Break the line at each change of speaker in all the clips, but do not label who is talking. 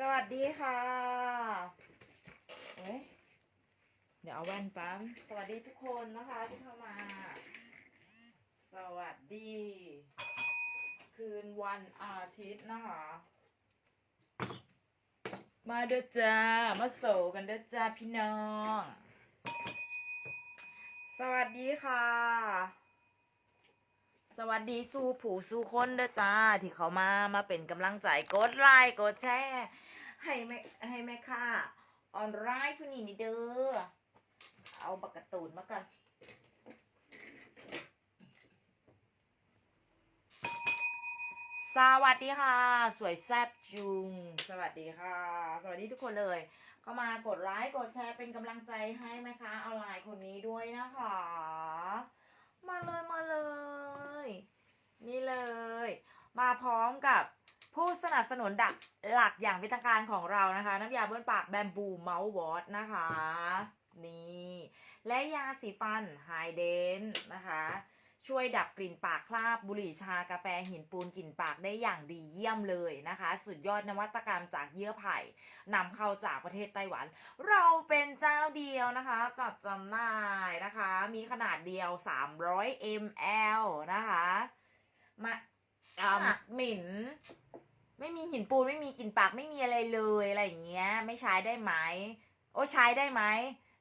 สวัสดีค่ะเอ๊ะเดี๋ยวเอาแว่นปั๊มสวัสดีทุกคนนะคะที่เข้ามา สวัสดี คืนวันอาทิตย์นะคะ มาเด้อจ้า มาโศกันเด้อจ้าพี่น้อง สวัสดีค่ะ สวัสดีสู่ผู้สู่คนเด้อจ้า ที่เขามามาเป็นกำลังใจกดไลค์กดแชร์ให้แม่ให้แม่ค่ะออนไลน์ผู้นี้นี่เด้อเอาบักกระตูนมากันสวัสดีค่ะ สวยแซ่บจุง สวัสดีค่ะ สวัสดีทุกคนเลย เข้ามากดไลค์กดแชร์เป็นกำลังใจให้แม่ค้าออนไลน์คนนี้ด้วยนะคะ มาเลยมาเลย นี่เลย มาพร้อมกับผู้สนับสนุนดักหลักอย่างเป็นทางการของเรานะคะ น้ำยาบ้วนปากแบมบูเมาส์วอตนะคะ นี่ และยาสีฟันไฮเดนนะคะ ช่วยดับกลิ่นปากคราบบุหรี่ชากาแฟหินปูนกลิ่นปากได้อย่างดีเยี่ยมเลยนะคะ สุดยอดนวัตกรรมจากเยื่อไผ่นำเข้าจากประเทศไต้หวัน เราเป็นเจ้าเดียวนะคะ จัดจำหน่ายนะคะ มีขนาดเดียว 300 ml นะคะมาอ่าหมิ่นไม่มีหินปูนไม่มีกลิ่นปากไม่มีอะไรเลยอะไรอย่างเงี้ย ไม่ใช้ได้ไหม โอ้ใช้ได้ไหม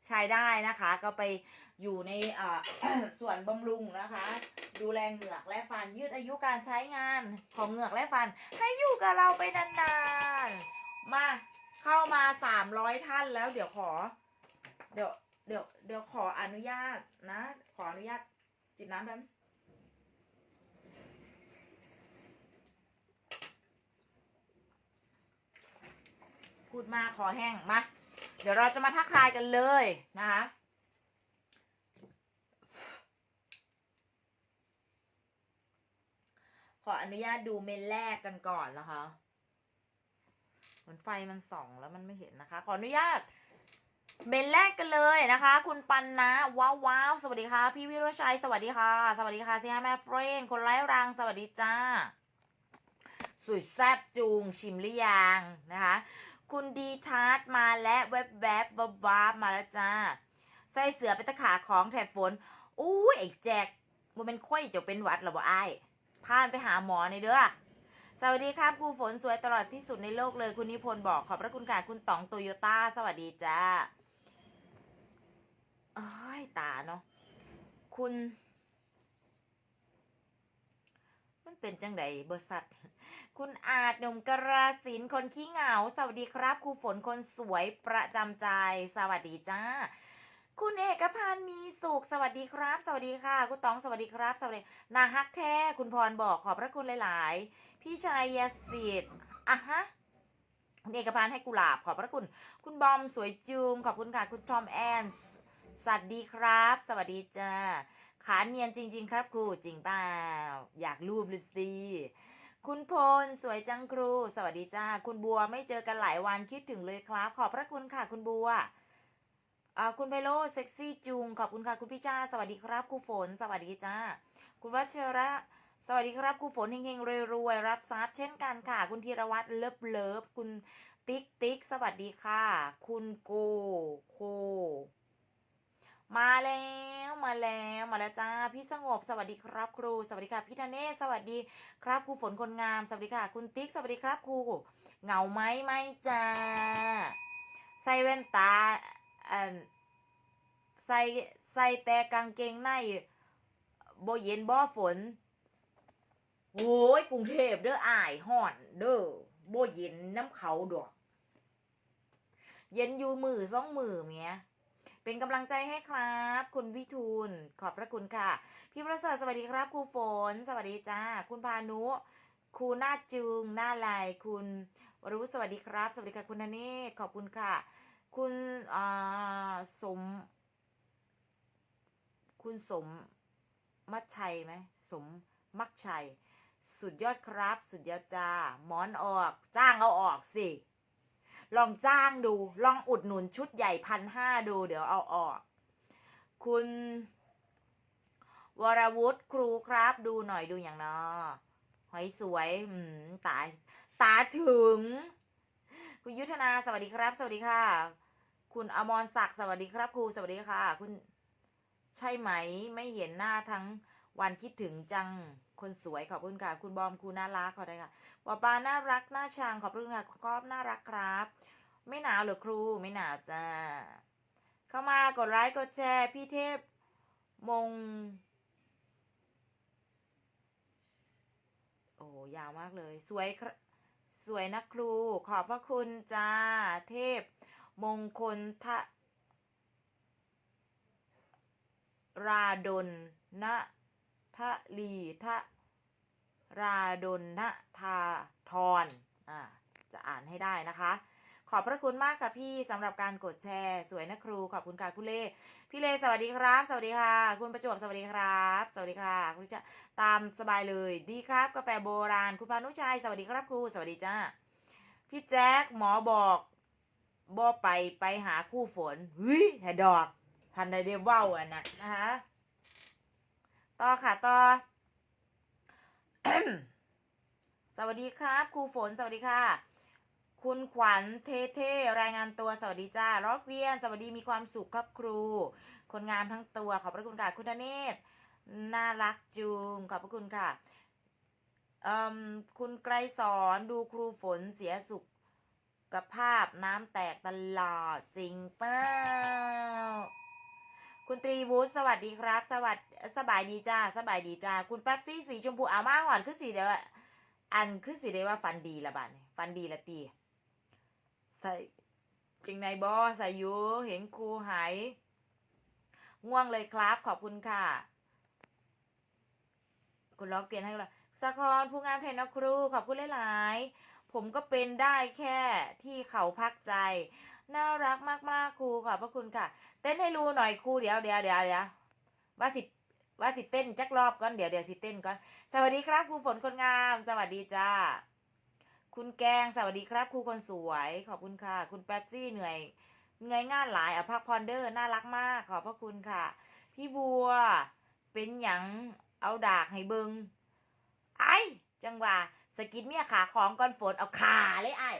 ใช้ได้นะคะ ก็ไปอยู่ในส่วนบำรุงนะคะ ดูแลเหงือกและฟันยืดอายุการใช้งานของเหงือกและฟัน ให้อยู่กับเราไปนานๆ มาเข้ามาสามร้อยท่านแล้วเดี๋ยวขอ เดี๋ยวเดี๋ยวเดี๋ยวขออนุญาตนะ ขออนุญาตจิบน้ำแป๊บพูดมาขอแห้งมา เดี๋ยวเราจะมาทักทายกันเลยนะคะขออนุญาตดูเมนแรกกันก่อนนะคะเหมือนไฟมันส่องแล้วมันไม่เห็นนะคะ ขออนุญาตเมนแรกกันเลยนะคะ คุณปันนะว้าวว้าวสวัสดีค่ะ พี่วิโรชัยสวัสดีค่ะ สวัสดีค่ะซีฮาแม่เฟรนคนไร้รังสวัสดีจ้า สุดแซบจูงชิมหรือยังนะคะ คุณดีทาร์ตมาและแวบแวบวับวับมาแล้วจ้าไส้เสือเป็นตะขาของแถบฝนอุ้ยไอ้แจกมันเป็นข้อยจะเป็นหวัดเหรอบ่ไอ้พานไปหาหมอในเด้อสวัสดีครับครูฝนสวยตลอดที่สุดในโลกเลยคุณนิพนธ์บอกขอบพระคุณค่ะคุณต๋องโตโยต้าสวัสดีจ้าอ้ยตาเนาะคุณ มัน เป็นจังไดบริษัทคุณอาจหนุ่มกราสินคนขี้เหงา สวัสดีครับครูฝนคนสวยประจำใจ สวัสดีจ้า คุณเอกพันธ์มีสุข สวัสดีครับ สวัสดีค่ะคุณตองสวัสดีครับ สวัสดีนาฮักแท้คุณพรบอกขอบพระคุณหลาย ๆ พี่ชายยสิทธิ์อะฮะคุณเอกพันธ์ให้กุหลาบขอบพระคุณ คุณบอมสวยจูมขอบคุณค่ะคุณทอมแอนส์สวัสดีครับ สวัสดีจ้า ขาเนียนจริง ๆ ครับครูจริงเปล่าอยากรูปเลยสิคุณพลสวยจังครู สวัสดีจ้า คุณบัวไม่เจอกันหลายวันคิดถึงเลยครับ ขอบพระคุณค่ะคุณบัวคุณไพโรเซ็กซี่จุง ขอบคุณค่ะคุณพี่จ้า สวัสดีครับครูฝน สวัสดีจ้า คุณวัชระ สวัสดีครับครูฝนเฮงๆรวยๆรับทรัพย์เช่นกันค่ะ คุณธีรวัตรเลิฟเลิฟคุณติ๊กติ๊กสวัสดีค่ะ คุณโกโค มาแล้วมาแล้วมาแล้วจ้าพี่สงบสวัสดีครับครู สวัสดีค่ะพี่ธเนศสวัสดีครับครูฝนคนงามสวัสดีค่ะ คุณติ๊กสวัสดีครับครูเหงาไหมไม่จ้าใส่แว่นตาอันใส่ใส่แต่กางเกงในบ่เย็นบ่ฝนโอ้ยกรุงเทพเด้ออายห่อนเด้อบ่เย็นน้ำเขาดอก เย็นอยู่มือสองมือเมีย เป็นกำลังใจให้ครับ คุณวิทูล ขอบพระคุณค่ะ พี่ประเสริฐสวัสดีครับครูฝน สวัสดีจ้า คุณพานุครูหน้าจุงหน้าลายคุณวรุษสวัสดีครับ สวัสดีค่ะคุณธเนศขอบคุณค่ะ คุณสม คุณสมมัชชัยไหมสมมักชัย สุดยอดครับ สุดยอดจ้าหมอนออก จ้างเอาออกสิ ลองจ้างดู ลองอุดหนุนชุดใหญ่พันห้าดู เดี๋ยวเอาออก คุณ วรวุฒิครูครับ ดูหน่อยดูอย่างนอหอยสวยอืมตาตาถึง คุณยุทธนาสวัสดีครับ สวัสดีค่ะ คุณอมรศักดิ์สวัสดีครับ ครูสวัสดีค่ะ คุณใช่ไหม ไม่เห็นหน้าทั้งวันคิดถึงจังคนสวยขอบคุณค่ะ คุณบอมคุณน่ารักขอบคุณค่ะปอปาน่ารักน่าชังขอบคุณค่ะคุณกอฟน่ารักครับ ไม่หนาวหรือครูไม่หนาวจ้า เข้ามากดไลค์กดแชร์ พี่เทพมง โอ้ยาวมากเลย สวยครสวยนะครู ขอบพระคุณจ้า เทพ มงคลทะราดลนะทะลีทะราดลนะทาทรอ่าจะอ่านให้ได้นะคะ อบพระคุณมากค่ะพี่สำหรับการกดแชร์ สวยนะครูขอบคุณค่ะคุณเล่พี่เล่สวัสดีครับ สวัสดีค่ะ คุณประจวบสวัสดีครับ สวัสดีค่ะ คุณจะตามสบายเลยดีครับ กาแฟโบราณ คุณพานุชัยสวัสดีครับครูสวัสดีจ้าพี่แจ๊คหมอบอกบอไปไปหาคู่ฝนเฮ้ยแหดอกทันได้เรียว่าวอะนะนะคะต่อค่ะต่อสวัสดีครับครูฝนสวัสดีค่ะ คุณขวัญเทเทรายงานตัวสวัสดีจ้าล็อกเวียน สวัสดีมีความสุขครับครู คนงามทั้งตัว ขอบพระคุณค่ะคุณธเนศน่ารักจุงขอบพระคุณค่ะคุณไกรสอนดูครูฝนเสียสุขกับภาพน้ำแตกตลอดจริงเปล่าคุณตรีวุฒิสวัสดีครับ สวัสดสบายดีจ้าสบายดีจ้าคุณแป๊บซี่สีชมพูอามาหอนคือสีเดียวอันคือสีเดียวว่าฟันดีละบันฟันดีละตี ใส่จริงในบอใส่ยูเห็นครูหายง่วงเลยครับ ขอบคุณค่ะ คุณล็อกเกณฑ์ให้เราสะครผู้งามแทนนะครู ขอบคุณหลายๆ ผมก็เป็นได้แค่ที่เขาพักใจ น่ารักมากๆครูขอบพระคุณค่ะ เต้นให้รู้หน่อยครูเดี๋ยวเดี๋ยวเดี๋ยวเดี๋ยวว่าสิว่าสิเต้นจักรอบก่อนเดี๋ยวเดี๋ยวสิเต้นก่อน สวัสดีครับครูฝนคนงาม สวัสดีจ้า คุณแกงสวัสดีครับครูคนสวยขอบคุณค่ะ คุณแป๊บซี่เหนื่อยเหนื่อยงานหลายอะพักพอนเดอร์น่ารักมากขอบพระคุณค่ะ พี่บัว เป็นหยังเอาดากให้เบิงไอ้จังหวะสกิดเมียขาของก่อนฝนเอาขาเลยไอ้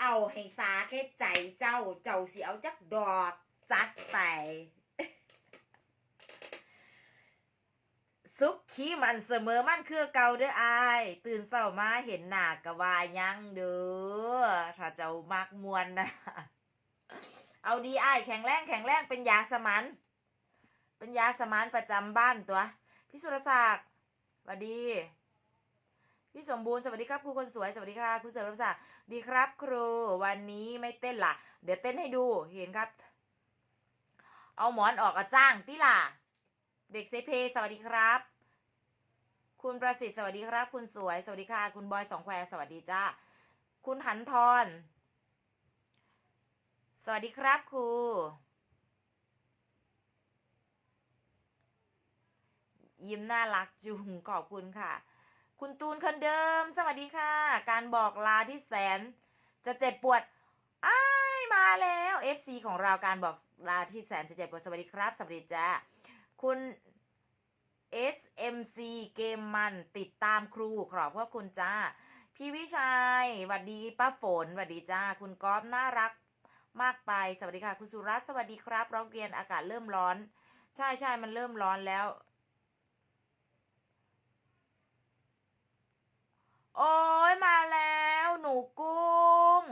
เอาให้สาแค่ใจเจ้าเจ้าเสิเอาจักดอกจัดไป สุขขี้มันเสมอมันคือเก่าเด้ออาย ตื่นเช้ามาเห็นหน้ากะวายังเด้อถ้าเจ้ามักมวนนะเอาดีอายแข็งแรงแข็งแรงเป็นยาสมันเป็นยาสมานประจำบ้านตัว พี่สุรศักดิ์สวัสดี พี่สมบูรณ์สวัสดีครับครูคนสวยสวัสดีค่ะคุณเสริมศักดิ์ดีครับครู วันนี้ไม่เต้นละเดี๋ยวเต้นให้ดูเห็นครับ เอาหมอนออกอะจ้างติล่ะ เด็กเซเพสวัสดีครับ คุณประสิทธิ์สวัสดีครับ คุณสวยสวัสดีค่ะ คุณบอยสองแควสวัสดีจ้าคุณหันทรสวัสดีครับครู ยิ้มน่ารักจุงขอบคุณค่ะ คุณตูนคนเดิม สวัสดีค่ะ การบอกลาที่แสน จะเจ็บปวดอ้ายมาแล้ว FC ของเราการบอกลาที่แสนจะเจ็บปวดสวัสดีครับสวัสดีจ้าคุณ SMC เกมมันติดตามครูขอบพระคุณจ้า พี่วิชัยสวัสดีป้าฝนสวัสดีจ้า คุณก๊อฟน่ารักมากไป สวัสดีค่ะ คุณสุรัตน์สวัสดีครับร้องเรียนอากาศเริ่มร้อน ใช่ใช่มันเริ่มร้อนแล้ว โอ้ยมาแล้วหนูกุ้ง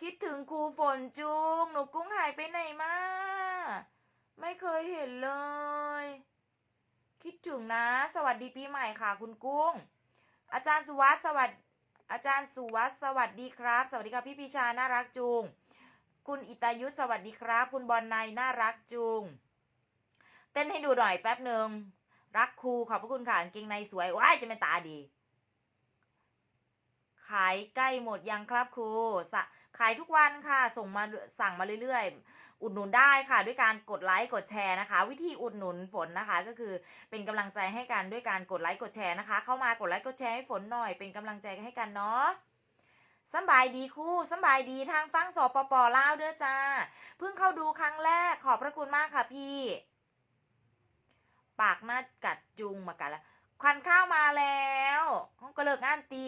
คิดถึงครูฝนจุง หนูกุ้งหายไปไหนมา ไม่เคยเห็นเลย คิดถึงนะ สวัสดีปีใหม่ค่ะ คุณกุ้ง อาจารย์สุวัสดิ์สวัสดอาจารย์สุวัสดิ์สวัสดีครับ สวัสดีครับพี่พิชาน่ารักจุง คุณอิตายุทธสวัสดีครับ คุณบอลนายน่ารักจุง เต้นให้ดูหน่อยแป๊บหนึ่งรักครูขอบพระคุณค่ะกางเกงในสวยว้ายจะเป็นตาดี ขายใกล้หมดยังครับครูขายทุกวันค่ะ ส่งมาสั่งมาเรื่อยๆ อุดหนุนได้ค่ะ ด้วยการกดไลค์กดแชร์นะคะ วิธีอุดหนุนฝนนะคะ ก็คือเป็นกำลังใจให้กันด้วยการกดไลค์กดแชร์นะคะ เข้ามากดไลค์กดแชร์ให้ฝนหน่อยเป็นกำลังใจให้กันเนาะสบายดีครู่สบายดีทางฟังสปปลาวเด้อจ้า เพิ่งเข้าดูครั้งแรกขอบพระคุณมากค่ะพี่ ปากหน้ากัดจุงมากันแล้วควันข้าวมาแล้วห้องก็เลิกงานตี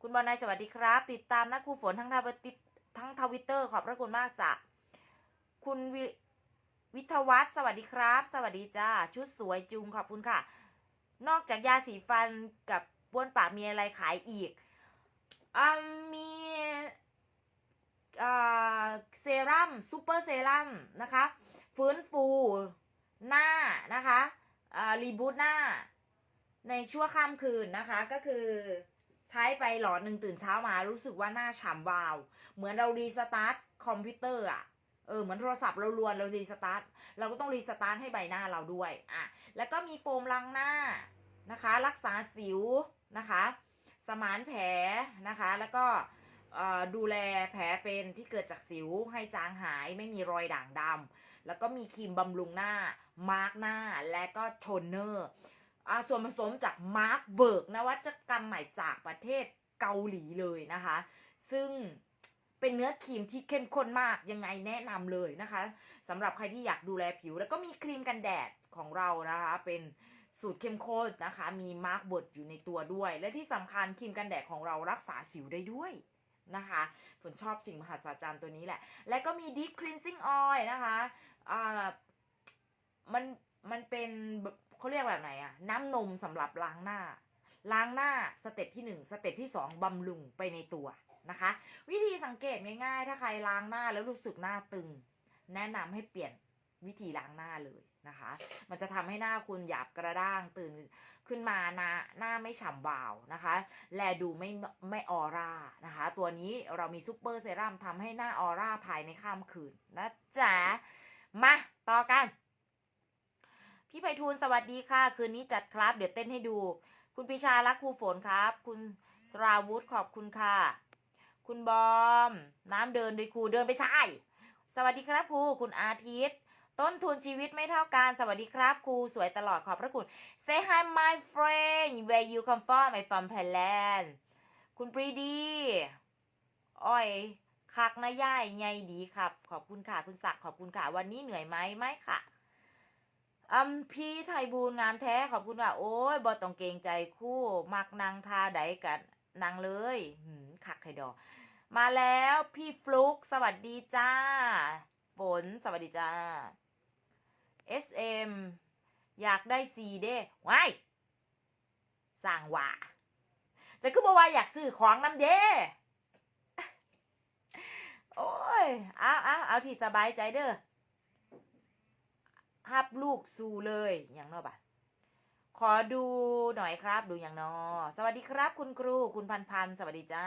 คุณบอลนายสวัสดีครับ ติดตามนะครูฝนทั้งทวิตทั้งทวิตเตอร์ขอบพระคุณมากจ้ะ คุณวิวิทวัฒน์สวัสดีครับ สวัสดีจ้า ชุดสวยจุงขอบคุณค่ะ นอกจากยาสีฟันกับบ้วนปากมีอะไรขายอีกอ่ามีอ่าเซรั่มซูเปอร์เซรั่มนะคะฟื้นฟูหน้านะคะอ่ารีบูตหน้า ในชั่วข้ามคืนนะคะก็คือใช้ไปหลอดหนึ่งตื่นเช้ามารู้สึกว่าหน้าฉ่ำวาว เหมือนเรารีสตาร์ทคอมพิวเตอร์อะ เออเหมือนโทรศัพท์เราลวนเรารีสตาร์ทเราก็ต้องรีสตาร์ทให้ใบหน้าเราด้วยอะแล้วก็มีโฟมล้างหน้านะคะ รักษาสิวนะคะ สมานแผลนะคะ แล้วก็ดูแลแผลเป็นที่เกิดจากสิวให้จางหายไม่มีรอยด่างดำแล้วก็มีครีมบำรุงหน้า มาร์กหน้าและก็โทนเนอร์อ่าส่วนผสมจากมาร์กเบิร์กนวัตกรรมใหม่จากประเทศเกาหลีเลยนะคะ ซึ่ง เป็นเนื้อครีมที่เข้มข้นมากยังไงแนะนำเลยนะคะสำหรับใครที่อยากดูแลผิว แล้วก็มีครีมกันแดดของเรานะคะ เป็นสูตรเข้มข้นนะคะ มีมาร์กบดอยู่ในตัวด้วย และที่สำคัญครีมกันแดดของเรารักษาสิวได้ด้วยนะคะฝนชอบสิ่งมหัศจรรย์ตัวนี้แหละ และก็มี Deep Cleansing Oil นะคะอ่ามันมันเป็นเขาเรียกแบบไหนอะน้ำนมสำหรับล้างหน้า ล้างหน้าสเต็ปที่หนึ่งสเต็ปที่สองบำรุงไปในตัว นะคะ วิธีสังเกตง่ายๆ ถ้าใครล้างหน้าแล้วรู้สึกหน้าตึง แนะนำให้เปลี่ยนวิธีล้างหน้าเลยนะคะ มันจะทำให้หน้าคุณหยาบกระด้างตื่นขึ้นมาหน้าหน้าไม่ฉ่ำวาวนะคะ แลดูไม่ไม่ออร่านะคะ ตัวนี้เรามีซูเปอร์เซรั่มทำให้หน้าออร่าภายในข้ามคืนนะจ๊ะ มาต่อกัน พี่ไพฑูรย์สวัสดีค่ะ คืนนี้จัดครับ เดี๋ยวเต้นให้ดู คุณปิชารักครูฝนครับ คุณสราวุธขอบคุณค่ะ คุณบอม น้ำเดินโดยครูเดินไปใช่สวัสดีครับครูคุณอาทิตย์ ต้นทุนชีวิตไม่เท่ากัน สวัสดีครับครูสวยตลอดขอบพระคุณ Say hi my friend where you come from I from Thailand คุณปรีดีอ้อยคักนะย่ายไงดีครับ ขอบคุณค่ะคุณศักดิ์ขอบคุณค่ะ วันนี้เหนื่อยไหมไม่ค่ะอืมพี่ไทยบูนงามแท้ขอบคุณค่ะ โอ้ยบอต้องเกรงใจคู่ มักนางทาใดกันนางเลยหืมคักไทยดอ มาแล้วพี่ฟลุกสวัสดีจ้า ฝนสวัสดีจ้า SM อยากได้ซีเด้ว้ายสั่งว่าจะคือบอกว่าอยากซื้อของน้ำเด้โอ้ย เอาเอาเอาที่สบายใจเด้อฮับลูกสู่เลยอย่างนอบัดขอดูหน่อยครับ ดูอย่างนอ สวัสดีครับ คุณครู คุณพันพันสวัสดีจ้า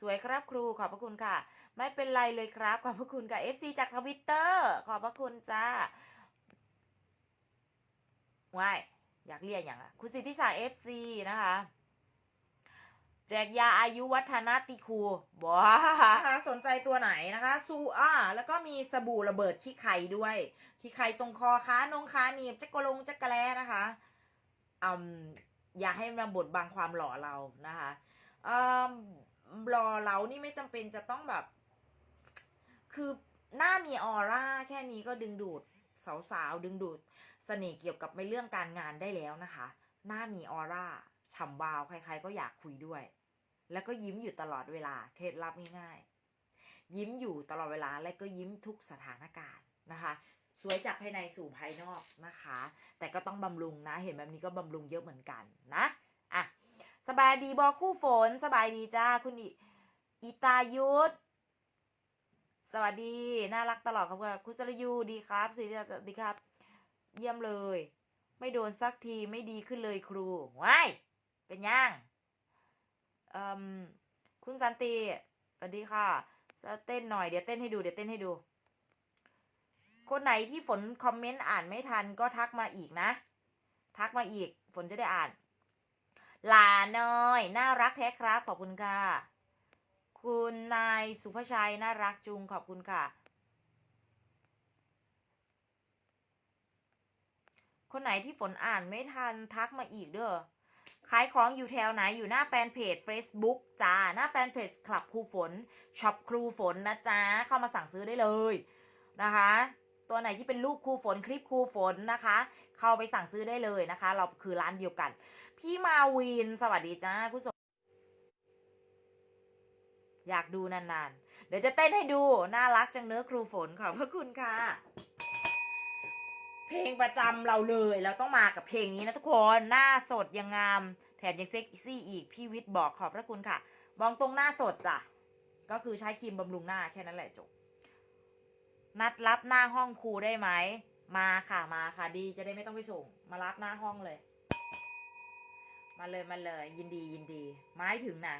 สวยครับครูขอบพระคุณค่ะ ไม่เป็นไรเลยครับ ขอบพระคุณค่ะ FC จากทวิตเตอร์ขอบพระคุณจ้าว้ายอยากเรียกอย่างอะคุณสิทธิศักดิ์ FC นะคะ แจกยาอายุวัฒนาติครูบ้านะคะสนใจตัวไหนนะคะซูอ่าแล้วก็มีสบู่ระเบิดขี้ไข่ด้วย ขี้ไข่ตรงคอค้านงค้าหนีบจักรลงจักรแลนะคะอืมอย่าให้มาบดบังความหล่อเรานะคะอืม หล่อเรานี่ไม่จำเป็นจะต้องแบบ คือหน้ามีออร่าแค่นี้ก็ดึงดูดสาวๆดึงดูดเสน่ห์เกี่ยวกับในเรื่องการงานได้แล้วนะคะ หน้ามีออร่าฉ่ำวาวใครๆก็อยากคุยด้วย แล้วก็ยิ้มอยู่ตลอดเวลาเคล็ดลับง่ายๆยิ้มอยู่ตลอดเวลาและก็ยิ้มทุกสถานการณ์นะคะสวยจากภายในสู่ภายนอกนะคะ แต่ก็ต้องบำรุงนะ เห็นแบบนี้ก็บำรุงเยอะเหมือนกันนะ สบายดีบอคู่ฝน สบายดีจ้า คุณอิอตายุทธสวัสดี น่ารักตลอดครับคุณสรยูดีครับสิสวัสดีครับ เยี่ยมเลย ไม่โดนสักทีไม่ดีขึ้นเลยครูว้ายเป็นยังคุณสันติสวัสดีค่ะจะเต้นหน่อยเดี๋ยวเต้นให้ดูเดี๋ยวเต้นให้ดู คนไหนที่ฝนคอมเมนต์อ่านไม่ทันก็ทักมาอีกนะ ทักมาอีก ฝนจะได้อ่าน หลาน้อย น่ารักแท้ครับ ขอบคุณค่ะ คุณนายสุภชัย น่ารักจุง ขอบคุณค่ะ คนไหนที่ฝนอ่านไม่ทันทักมาอีกเด้อ ขายของอยู่แถวไหน อยู่หน้าแฟนเพจ Facebook จ้า หน้าแฟนเพจคลับครูฝน ช็อปครูฝนนะจ๊ะเข้ามาสั่งซื้อได้เลยนะคะ ตัวไหนที่เป็นรูปครูฝนคลิปครูฝนนะคะ เข้าไปสั่งซื้อได้เลยนะคะ เราคือร้านเดียวกัน พี่มาวิน สวัสดีจ้าคุณสมอยากดูนานๆ เดี๋ยวจะเต้นให้ดู น่ารักจังเนื้อครูฝนขอบพระคุณค่ะ เพลงประจำเราเลย เราต้องมากับเพลงนี้นะทุกคน หน้าสดยังงาม แถมยังเซ็กซี่อีก พี่วิทย์บอกขอบพระคุณค่ะมองตรงหน้าสดจ้ะ ก็คือใช้ครีมบำรุงหน้าแค่นั้นแหละจบ นัดรับหน้าห้องครูได้ไหม มาค่ะมาค่ะดีจะได้ไม่ต้องไปส่ง มารับหน้าห้องเลย มาเลยมาเลย ยินดียินดี ไม้ถึงนะ